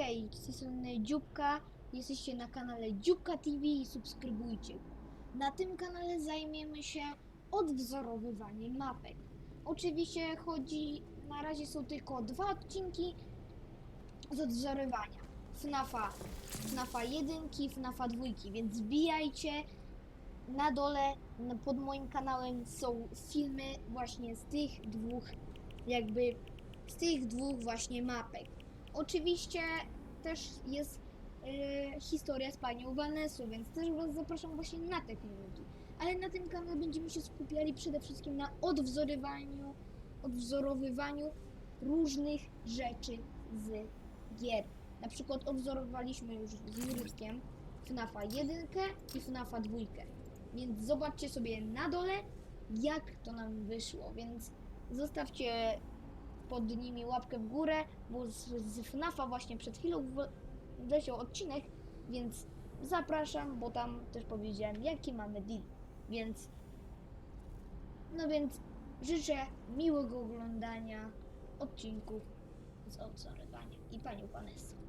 Hej, z tej strony Dziubka. Jesteście na kanale Dziubka TV i subskrybujcie go. Na tym kanale zajmiemy się odwzorowywaniem mapek. Oczywiście chodzi, na razie są tylko dwa odcinki z odwzorowania. FNAFa, FNAFa 1, FNAFa 2, więc wbijajcie. Na dole, pod moim kanałem są filmy właśnie z tych dwóch, jakby z tych dwóch właśnie mapek. Oczywiście też jest e, historia z panią Vanessą, więc też Was zapraszam właśnie na te filmiki. Ale na tym kanale będziemy się skupiali przede wszystkim na odwzorowaniu, odwzorowywaniu różnych rzeczy z gier. Na przykład odwzorowaliśmy już z Jurkiem FNAFa 1 i FNAFa 2. Więc zobaczcie sobie na dole, jak to nam wyszło. Więc zostawcie pod nimi łapkę w górę, bo z, z FNAFa właśnie przed chwilą wleciał odcinek, więc zapraszam, bo tam też powiedziałem, jaki mamy deal. Więc, no więc życzę miłego oglądania odcinków z odzorywania i panią Vanessą.